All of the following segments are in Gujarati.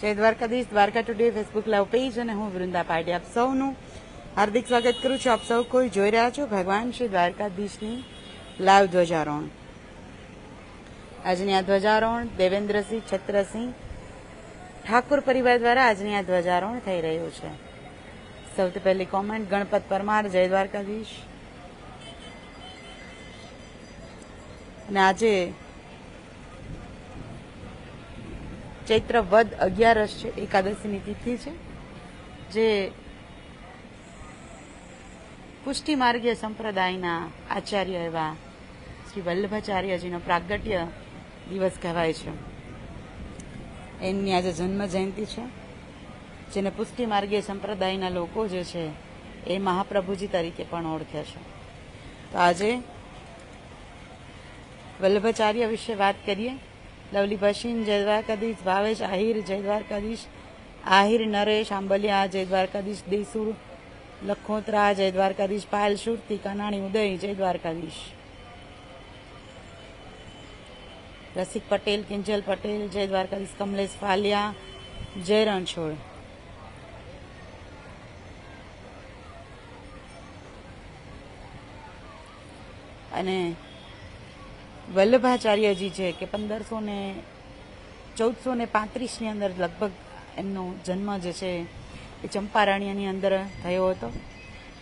જય Dwarkadhish, Dwarka today Facebook live page અને હું વૃંદા પાર્ટી આપ સૌનું હાર્દિક સ્વાગત કરું છું. આપ સૌ કોઈ જોઈ રહ્યા છો ભગવાન શ્રી દ્વારકાધીશની લાઈવ ધ્વજારોહણ. આજની આ ધ્વજારોહણ દેવેન્દ્રસિંહ છત્રસિંહ ઠાકુર પરિવાર દ્વારા આજની આ ધ્વજારોહણ થઈ રહ્યું છે. સૌથી પહેલી કોમેન્ટ ગણપત પરમાર, જય દ્વારકાધીશ. અને આજે ચૈત્ર વદ અગિયારસ છે, એકાદશીની તિથિ છે, જે પુષ્ટિ માર્ગીય સંપ્રદાયના આચાર્ય એવા શ્રી વલ્લભાચાર્યજીનો પ્રાગટ્ય દિવસ કહેવાય છે. એમની આજે જન્મ જયંતિ છે. જેને પુષ્ટિ માર્ગીય સંપ્રદાયના લોકો જે છે, એ મહાપ્રભુજી તરીકે પણ ઓળખે છે. તો આજે વલ્લભાચાર્ય વિશે વાત કરીએ. લવલી ભસીન, જય દ્વારકાધીશ, ભાવેશ, આહિર, જય દ્વારકાધીશ, આહિર, નરેશ, આંબલિયા, જય દ્વારકાધીશ, દેસુર, લખોત્રા, જય દ્વારકાધીશ, પાયલ, સુરતી, કનાણી, ઉદય, જય દ્વારકાધીશ. રસિક પટેલ, કિંજલ પટેલ, જય દ્વારકાધીશ, કમલેશ ફાલિયા, જય રણછોડ. અને વલ્લભાચાર્યજી છે કે પંદરસો ને ચૌદસો ને પાંત્રીસની અંદર લગભગ એમનો જન્મ જે છે એ ચંપારણ્યની અંદર થયો હતો.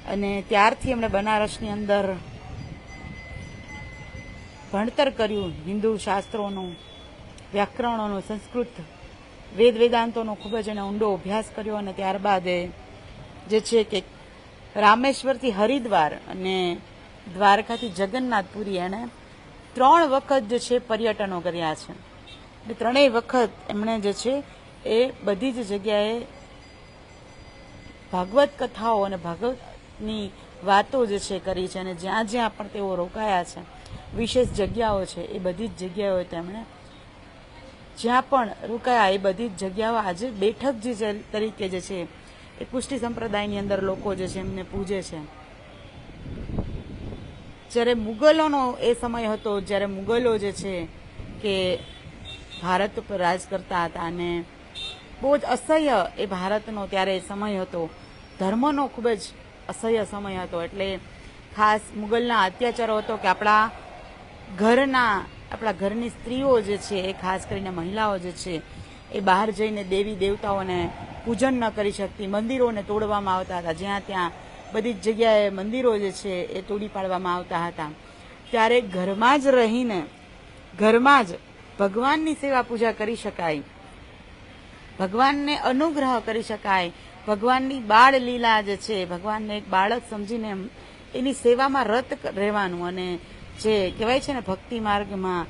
અને ત્યારથી એમણે બનારસની અંદર ભણતર કર્યું, હિન્દુ શાસ્ત્રોનું, વ્યાકરણોનું, સંસ્કૃત વેદ વેદાંતોનો ખૂબ જ એને ઊંડો અભ્યાસ કર્યો અને ત્યારબાદ એ જે છે કે રામેશ્વરથી હરિદ્વાર અને દ્વારકાથી જગન્નાથપુરી એણે ત્રણ વખત જે છે પર્યટનો કર્યા છે. એટલે ત્રણેય વખત એમણે જે છે એ બધી જ જગ્યાએ ભાગવત કથાઓ અને ભાગવતની વાતો જે છે કરી છે અને જ્યાં જ્યાં પણ તેઓ રોકાયા છે, વિશેષ જગ્યાઓ છે, એ બધી જ જગ્યાઓએ તેમણે જ્યાં પણ રોકાયા, એ બધી જ જગ્યાઓ આજે બેઠક જે તરીકે જે છે એ પુષ્ટિ સંપ્રદાયની અંદર લોકો જે છે એમને પૂજે છે. જ્યારે મુગલોનો એ સમય હતો, જ્યારે મુગલો જે છે કે ભારત ઉપર રાજ કરતા હતા અને બહુ જ અસહ્ય એ ભારતનો ત્યારે સમય હતો. ધર્મનો ખૂબ જ અસહ્ય સમય હતો. એટલે ખાસ મુગલના અત્યાચારો હતો કે આપણા ઘરના, આપણા ઘરની સ્ત્રીઓ જે છે, એ ખાસ કરીને મહિલાઓ જે છે, એ બહાર જઈને દેવી દેવતાઓને પૂજન ન કરી શકતી, મંદિરોને તોડવામાં આવતા હતા. જ્યાં ત્યાં બધી જ જગ્યાએ મંદિરો જે છે એ તોડી પાડવામાં આવતા હતા. ત્યારે ઘરમાં જ રહીને, ઘરમાં જ ભગવાનની સેવા પૂજા કરી શકાય. ભગવાનને અનુગ્રહ કરી શકાય. ભગવાનની બાળ લીલા જે છે, ભગવાનને એક બાળક સમજીને એની સેવામાં રત રહેવાનું અને જે કહેવાય છે ને ભક્તિ માર્ગમાં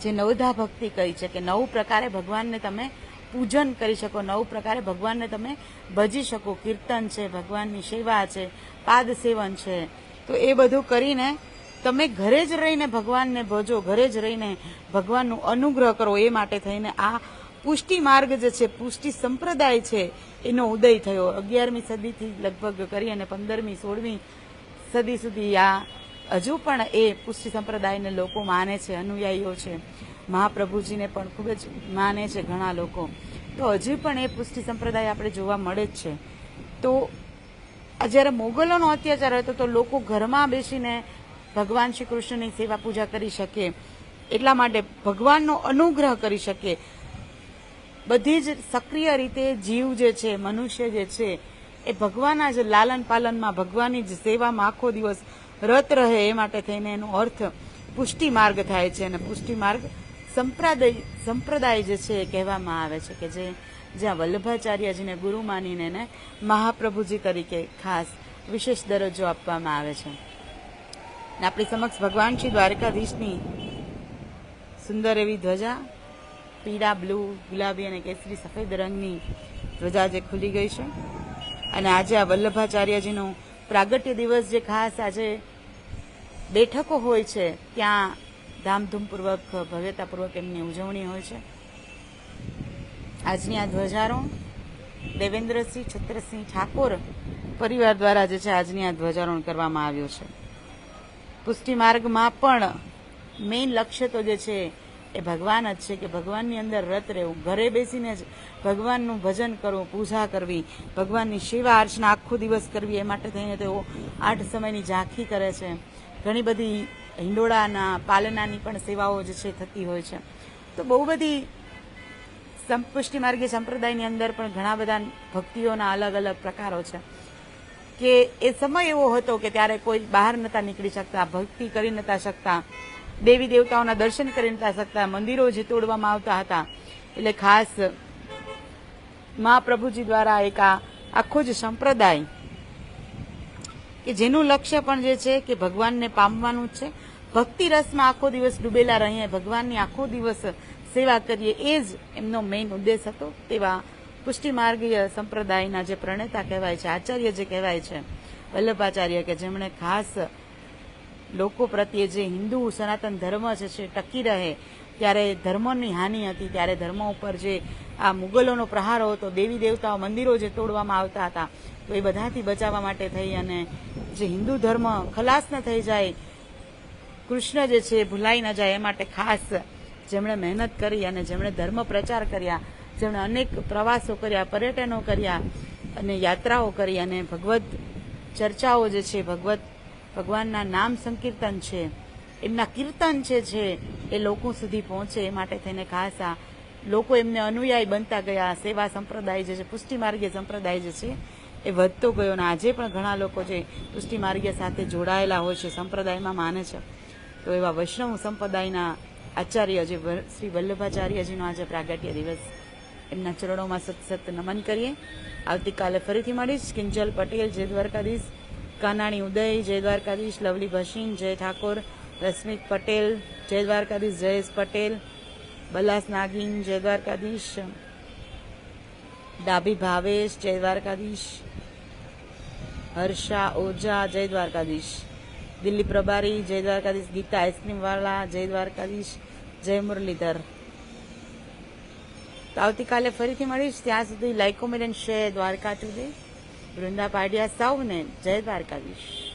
જે નવધા ભક્તિ કહી છે કે નવ પ્રકારે ભગવાનને તમે પૂજન કરી શકો. નવ પ્રકારે ભગવાનને તમે ભજી શકો. કીર્તન છે, ભગવાનની સેવા છે, પાદ સેવન છે. તો એ બધું કરીને તમે ઘરે જ રહીને ભગવાનને ભજો, ઘરે જ રહીને ભગવાનનું અનુગ્રહ કરો. એ માટે થઈને આ પુષ્ટિ માર્ગ જે છે, પુષ્ટિ સંપ્રદાય છે, એનો ઉદય થયો. અગિયારમી સદીથી લગભગ કરી અને પંદરમી, સોળમી સદી સુધી આ હજુ પણ એ પુષ્ટિ સંપ્રદાયને લોકો માને છે, અનુયાયીઓ છે. મહાપ્રભુજીને પણ ખૂબ જ માને છે ઘણા લોકો. તો હજી પણ એ પુષ્ટિ સંપ્રદાય આપણે જોવા મળે જ છે. તો જ્યારે મોગલોનો અત્યાચાર હતો તો લોકો ઘરમાં બેસીને ભગવાન શ્રી કૃષ્ણની સેવા પૂજા કરી શકે, એટલા માટે ભગવાનનો અનુગ્રહ કરી શકે. બધી જ સક્રિય રીતે જીવ જે છે, મનુષ્ય જે છે, એ ભગવાનના જ લાલન પાલનમાં ભગવાનની જ સેવામાં આખો દિવસ રત રહે એ માટે થઈને એનો અર્થ પુષ્ટિ માર્ગ થાય છે અને પુષ્ટિ માર્ગ સંપ્રદાય સંપ્રદાય જે છે એ કહેવામાં આવે છે કે જે જ્યાં વલ્લભાચાર્યજીને ગુરુ માનીને એને મહાપ્રભુજી તરીકે ખાસ વિશેષ દરજ્જો આપવામાં આવે છે. અને આપણી સમક્ષ ભગવાન શ્રી દ્વારકાધીશની સુંદર એવી ધ્વજા, પીળા, બ્લુ, ગુલાબી અને કેસરી સફેદ રંગની ધ્વજા જે ખુલી ગઈ છે. અને આજે આ વલ્લભાચાર્યજીનો પ્રાગટ્ય દિવસ જે ખાસ આજે બેઠકો હોય છે, ત્યાં ધામધૂમપૂર્વક, ભવ્યતાપૂર્વક એમની ઉજવણી હોય છે. આજની આ ધ્વજારોહણ દેવેન્દ્રસિંહ, છત્રસિંહ ઠાકોર પરિવાર દ્વારા જે છે, આજની આ ધ્વજારોહણ કરવામાં આવ્યું છે. પુષ્ટિ માર્ગમાં પણ મેઇન લક્ષ્ય તો જે છે, એ ભગવાન જ છે કે ભગવાનની અંદર રત રહેવું, ઘરે બેસીને જ ભગવાનનું ભજન કરવું, પૂજા કરવી, ભગવાનની સેવા અર્ચના આખો દિવસ કરવી, એ માટે થઈને તેઓ આઠ સમયની ઝાંખી કરે છે. ઘણી બધી હિંડોળાના પાલનાની પણ સેવાઓ જે છે થતી હોય છે. તો બહુ બધી સંપુષ્ટિ માર્ગીય સંપ્રદાયની અંદર પણ ઘણા બધા ભક્તિઓના અલગ અલગ પ્રકારો છે. કે એ સમય એવો હતો કે ત્યારે કોઈ બહાર નતા નીકળી શકતા, ભક્તિ કરી નતા શકતા, દેવી દેવતાઓના દર્શન કરી નતા શકતા, મંદિરો જે તોડવામાં આવતા હતા. એટલે ખાસ મહાપ્રભુજી દ્વારા એક આખો જ સંપ્રદાય કે જેનું લક્ષ્ય પણ જે છે કે ભગવાનને પામવાનું છે. ભક્તિ રસમાં આખો દિવસ ડૂબેલા રહીએ, ભગવાનની આખો દિવસ સેવા કરીએ, એ જ એમનો મેઇન ઉદ્દેશ હતો તેવા પુષ્ટિ માર્ગીય સંપ્રદાયના જે પ્રણેતા કહેવાય છે, આચાર્ય જે કહેવાય છે, વલ્લભાચાર્ય કે જેમણે ખાસ લોકો પ્રત્યે જે હિન્દુ સનાતન ધર્મ છે ટકી રહે ત્યારે ધર્મની હાનિ હતી, ત્યારે ધર્મ ઉપર જે આ મુગલોનો પ્રહારો હતો, દેવી દેવતાઓ મંદિરો જે તોડવામાં આવતા હતા, તો એ બધાથી બચાવવા માટે થઈ અને જે હિન્દુ ધર્મ ખલાસ ન થઈ જાય, કૃષ્ણ જે છે ભૂલાઈ ન જાય, એ માટે ખાસ જેમણે મહેનત કરી અને જેમણે ધર્મ પ્રચાર કર્યા, જેમણે અનેક પ્રવાસો કર્યા, પર્યટનો કર્યા અને યાત્રાઓ કરી અને ભગવત ચર્ચાઓ જે છે, ભગવત ભગવાનના નામ સંકીર્તન છે, એમના કીર્તન છે છે એ લોકો સુધી પહોંચે એ માટે થઈને ખાસ આ લોકો એમને અનુયાયી બનતા ગયા, સેવા સંપ્રદાય જે છે, પુષ્ટિ માર્ગીય સંપ્રદાય જે છે, એ વધતો ગયો અને આજે પણ ઘણા લોકો જે પુષ્ટિ માર્ગીય સાથે જોડાયેલા હોય છે, સંપ્રદાયમાં માને છે. તો એવા વૈષ્ણવ સંપ્રદાયના આચાર્ય જે શ્રી વલ્લભાચાર્યજીનો આજે પ્રાગટ્ય દિવસ એમના ચરણોમાં સત સત નમન કરીએ. આવતીકાલે ફરીથી મળીશ. કિંજલ પટેલ જય દ્વારકાધીશ કાનાણી ઉદય જય દ્વારકાધીશ લવલી ભસીન, જય ઠાકોર રશ્મિક પટેલ જય દ્વારકાધીશ જયેશ પટેલ, બલાસ નાગીન જય દ્વારકાધીશ ડાભી ભાવેશ જય દ્વારકાધીશ હર્ષા ઓઝા જય દ્વારકાધીશ દિલ્હી પ્રભારી જય દ્વારકાધીશ ગીતા આઈસ્ક્રીમ વાળા જય દ્વારકાધીશ જય મુરલીધર. તો આવતીકાલે ફરીથી મળીશ. ત્યાં સુધી like, comment share Dwarka today. Vrunda Padiya સૌને જય દ્વારકાધીશ